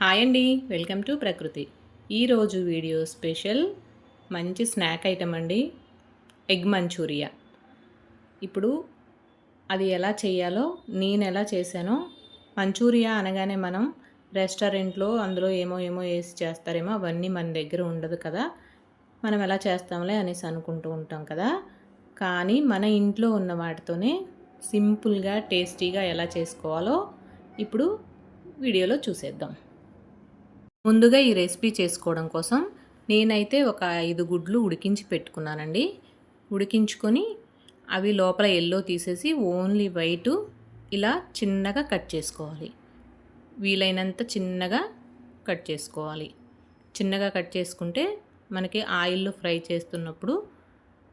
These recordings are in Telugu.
హాయ్ అండి వెల్కమ్ టు ప్రకృతి. ఈరోజు వీడియో స్పెషల్ మంచి స్నాక్ ఐటమ్ అండి ఎగ్ మంచూరియా. ఇప్పుడు అది ఎలా చేయాలో నేను ఎలా చేశానో మంచూరియా అనగానే మనం రెస్టారెంట్లో అందులో ఏమో ఏమో వేసి చేస్తారేమో అవన్నీ మన దగ్గర ఉండదు కదా. మనం ఎలా చేస్తాంలే అనేసి అనుకుంటూ ఉంటాం కదా. కానీ మన ఇంట్లో ఉన్న వాటితోనే సింపుల్గా టేస్టీగా ఎలా చేసుకోవాలో ఇప్పుడు వీడియోలో చూసేద్దాం. ముందుగా ఈ రెసిపీ చేసుకోవడం కోసం నేనైతే ఒక ఐదు గుడ్లు ఉడికించి పెట్టుకున్నానండి. ఉడికించుకొని అవి లోపల ఎల్లో తీసేసి ఓన్లీ వైటు ఇలా చిన్నగా కట్ చేసుకోవాలి. వీలైనంత చిన్నగా కట్ చేసుకోవాలి. చిన్నగా కట్ చేసుకుంటే మనకి ఆయిల్లో ఫ్రై చేస్తున్నప్పుడు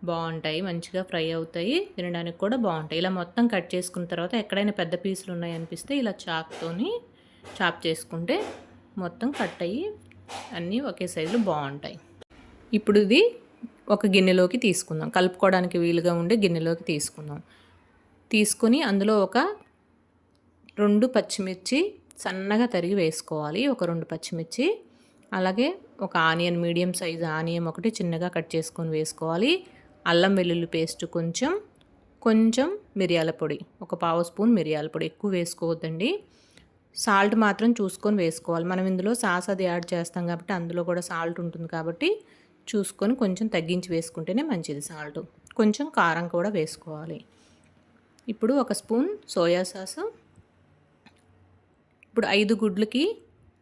బాగుంటాయి మంచిగా ఫ్రై అవుతాయి తినడానికి కూడా బాగుంటాయి. ఇలా మొత్తం కట్ చేసుకున్న తర్వాత ఎక్కడైనా పెద్ద పీసులు ఉన్నాయనిపిస్తే ఇలా చాక్తోని చాప్ చేసుకుంటే మొత్తం కట్ అయ్యి అన్నీ ఒకే సైజులో బాగుంటాయి. ఇప్పుడు ఇది ఒక గిన్నెలోకి తీసుకుందాం. కలుపుకోవడానికి వీలుగా ఉండే గిన్నెలోకి తీసుకుందాం. తీసుకొని అందులో ఒక రెండు పచ్చిమిర్చి సన్నగా తరిగి వేసుకోవాలి. ఒక రెండు పచ్చిమిర్చి అలాగే ఒక ఆనియన్ మీడియం సైజ్ ఆనియన్ ఒకటి చిన్నగా కట్ చేసుకొని వేసుకోవాలి. అల్లం వెల్లుల్లి పేస్ట్ కొంచెం కొంచెం మిరియాల పొడి ఒక పావు స్పూన్ మిరియాల పొడి ఎక్కువ వేసుకోవద్దండి. సాల్ట్ మాత్రం చూసుకొని వేసుకోవాలి. మనం ఇందులో సాస్ అది యాడ్ చేస్తాం కాబట్టి అందులో కూడా సాల్ట్ ఉంటుంది కాబట్టి చూసుకొని కొంచెం తగ్గించి వేసుకుంటేనే మంచిది సాల్ట్. కొంచెం కారం కూడా వేసుకోవాలి. ఇప్పుడు ఒక స్పూన్ సోయా సాస్. ఇప్పుడు ఐదు గుడ్లకి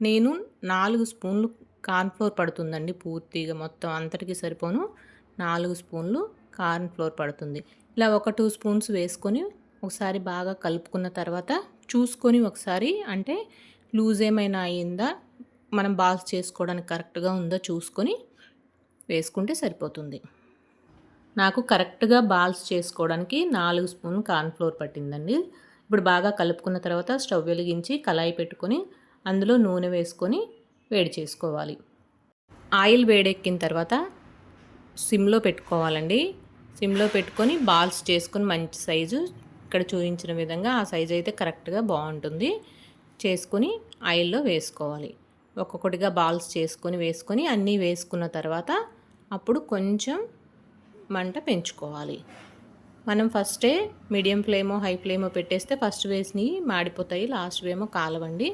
నేను నాలుగు స్పూన్లు కార్న్ఫ్లోర్ పడుతుందండి పూర్తిగా మొత్తం అంతటికి సరిపోను. నాలుగు స్పూన్లు కార్న్ఫ్లోర్ పడుతుంది. ఇలా ఒక టూ స్పూన్స్ వేసుకొని ఒకసారి బాగా కలుపుకున్న తర్వాత చూసుకొని ఒకసారి అంటే లూజ్ ఏమైనా అయిందా? మనం బాల్స్ చేసుకోవడానికి కరెక్ట్గా ఉందో? చూసుకొని వేసుకుంటే సరిపోతుంది. నాకు కరెక్ట్గా బాల్స్ చేసుకోవడానికి నాలుగు స్పూన్ కార్న్ఫ్లోర్ పట్టిందండి. ఇప్పుడు బాగా కలుపుకున్న తర్వాత స్టవ్ వెలిగించి కళాయి పెట్టుకొని అందులో నూనె వేసుకొని వేడి చేసుకోవాలి. ఆయిల్ వేడెక్కిన తర్వాత సిమ్లో పెట్టుకోవాలండి. సిమ్లో పెట్టుకొని బాల్స్ చేసుకొని మంచి సైజు ఇక్కడ చూపించిన విధంగా ఆ సైజు అయితే కరెక్ట్గా బాగుంటుంది. చేసుకొని ఆయిల్లో వేసుకోవాలి. ఒక్కొక్కటిగా బాల్స్ చేసుకొని వేసుకొని అన్నీ వేసుకున్న తర్వాత అప్పుడు కొంచెం మంట పెంచుకోవాలి. మనం ఫస్టే మీడియం ఫ్లేమో హై ఫ్లేమో పెట్టేస్తే ఫస్ట్ వేసినవి మాడిపోతాయి లాస్ట్ వేమో కాలవండి.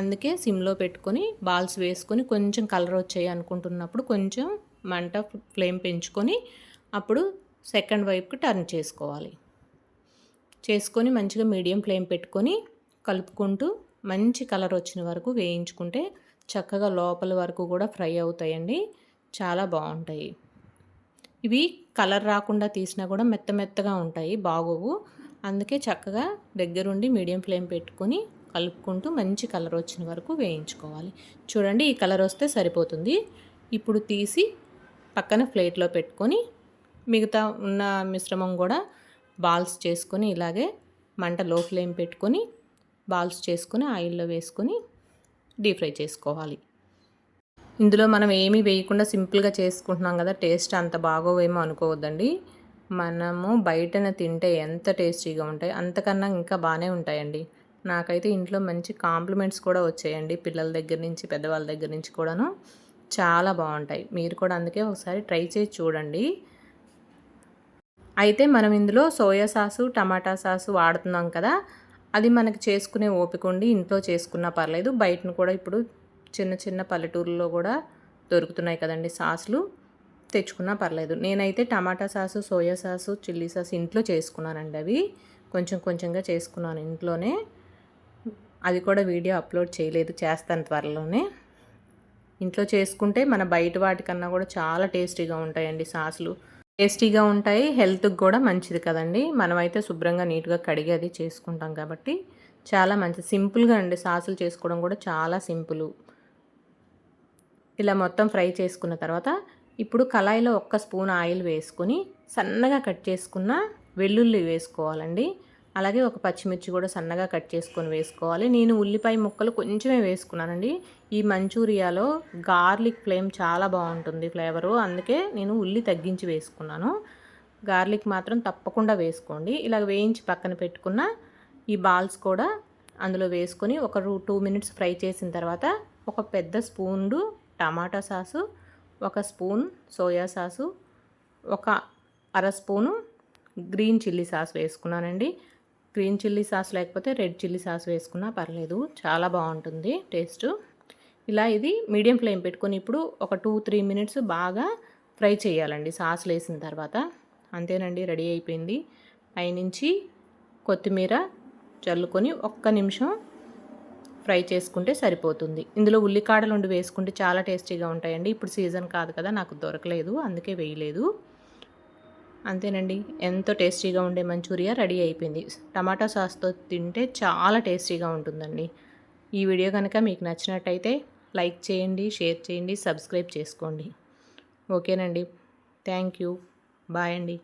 అందుకే సిమ్లో పెట్టుకొని బాల్స్ వేసుకొని కొంచెం కలర్ వచ్చాయి అనుకుంటున్నప్పుడు కొంచెం మంట ఫ్లేమ్ పెంచుకొని అప్పుడు సెకండ్ వైపుకి టర్న్ చేసుకోవాలి. చేసుకొని మంచిగా మీడియం ఫ్లేమ్ పెట్టుకొని కలుపుకుంటూ మంచి కలర్ వచ్చిన వరకు వేయించుకుంటే చక్కగా లోపల వరకు కూడా ఫ్రై అవుతాయండి. చాలా బాగుంటాయి. ఇవి కలర్ రాకుండా తీసినా కూడా మెత్త మెత్తగా ఉంటాయి బాగోవు. అందుకే చక్కగా దగ్గరుండి మీడియం ఫ్లేమ్ పెట్టుకొని కలుపుకుంటూ మంచి కలర్ వచ్చిన వరకు వేయించుకోవాలి. చూడండి ఈ కలర్ వస్తే సరిపోతుంది. ఇప్పుడు తీసి పక్కన ప్లేట్లో పెట్టుకొని మిగతా ఉన్న మిశ్రమం కూడా బాల్స్ చేసుకొని ఇలాగే మంట లో ఫ్లేమ్ పెట్టుకొని బాల్స్ చేసుకొని ఆయిల్లో వేసుకొని డీప్ ఫ్రై చేసుకోవాలి. ఇందులో మనం ఏమీ వేయకుండా సింపుల్గా చేసుకుంటున్నాం కదా టేస్ట్ అంత బాగోవేమో అనుకోవద్దండి. మనము బయటన తింటే ఎంత టేస్టీగా ఉంటాయి అంతకన్నా ఇంకా బాగానే ఉంటాయండి. నాకైతే ఇంట్లో మంచి కాంప్లిమెంట్స్ కూడా వచ్చాయండి పిల్లల దగ్గర నుంచి పెద్దవాళ్ళ దగ్గర నుంచి కూడాను. చాలా బాగుంటాయి. మీరు కూడా అందుకే ఒకసారి ట్రై చేసి చూడండి. అయితే మనం ఇందులో సోయా సాసు టమాటా సాసు వాడుతున్నాం కదా అది మనకి చేసుకునే ఓపిక ఉండి ఇంట్లో చేసుకున్నా పర్లేదు. బయటను కూడా ఇప్పుడు చిన్న చిన్న పల్లెటూరులో కూడా దొరుకుతున్నాయి కదండి సాసులు. తెచ్చుకున్నా పర్లేదు. నేనైతే tomato sauce soya sauce chilli sauce ఇంట్లో చేసుకున్నానండి అవి. కొంచెం కొంచెంగా చేసుకున్నాను ఇంట్లోనే. అది కూడా వీడియో అప్లోడ్ చేయలేదు చేస్తాను త్వరలోనే. ఇంట్లో చేసుకుంటే మన బయట వాటికన్నా కూడా చాలా టేస్టీగా ఉంటాయండి సాసులు. టేస్టీగా ఉంటాయి హెల్త్కి కూడా మంచిది కదండి. మనమైతే శుభ్రంగా నీట్గా కడిగి అది చేసుకుంటాం కాబట్టి చాలా మంచిది. సింపుల్గా అండి సాసులు చేసుకోవడం కూడా చాలా సింపుల్. ఇలా మొత్తం ఫ్రై చేసుకున్న తర్వాత ఇప్పుడు కళాయిలో ఒక్క స్పూన్ ఆయిల్ వేసుకొని సన్నగా కట్ చేసుకున్న వెల్లుల్లి వేసుకోవాలండి. అలాగే ఒక పచ్చిమిర్చి కూడా సన్నగా కట్ చేసుకొని వేసుకోవాలి. నేను ఉల్లిపాయ ముక్కలు కొంచెమే వేసుకున్నానండి. ఈ మంచూరియాలో గార్లిక్ ఫ్లేమ్ చాలా బాగుంటుంది ఫ్లేవరు. అందుకే నేను ఉల్లి తగ్గించి వేసుకున్నాను. గార్లిక్ మాత్రం తప్పకుండా వేసుకోండి. ఇలా వేయించి పక్కన పెట్టుకున్న ఈ బాల్స్ కూడా అందులో వేసుకొని ఒక టూ మినిట్స్ ఫ్రై చేసిన తర్వాత ఒక పెద్ద స్పూన్డు టమాటా సాసు ఒక స్పూన్ సోయా సాసు ఒక అర స్పూను గ్రీన్ చిల్లీ సాస్ వేసుకున్నానండి. గ్రీన్ చిల్లీ సాస్ లేకపోతే రెడ్ చిల్లీ సాస్ వేసుకున్నా పర్లేదు. చాలా బాగుంటుంది టేస్ట్. ఇలా ఇది మీడియం ఫ్లేమ్ పెట్టుకొని ఇప్పుడు ఒక టూ త్రీ మినిట్స్ బాగా ఫ్రై చేయాలండి సాస్లు వేసిన తర్వాత. అంతేనండి రెడీ అయిపోయింది. పైనుంచి కొత్తిమీర చల్లుకొని ఒక్క నిమిషం ఫ్రై చేసుకుంటే సరిపోతుంది. ఇందులో ఉల్లికాడలు ఉండి వేసుకుంటే చాలా టేస్టీగా ఉంటాయండి. ఇప్పుడు సీజన్ కాదు కదా నాకు దొరకలేదు అందుకే వేయలేదు. అంతేనండి. ఎంతో టేస్టీగా ఉండే మంచూరియా రెడీ అయిపోయింది. టమాటా సాస్తో తింటే చాలా టేస్టీగా ఉంటుందండి. ఈ వీడియో కనుక మీకు నచ్చినట్టయితే లైక్ చేయండి షేర్ చేయండి సబ్స్క్రైబ్ చేసుకోండి. ఓకేనండి. Thank you. బాయ్ అండి.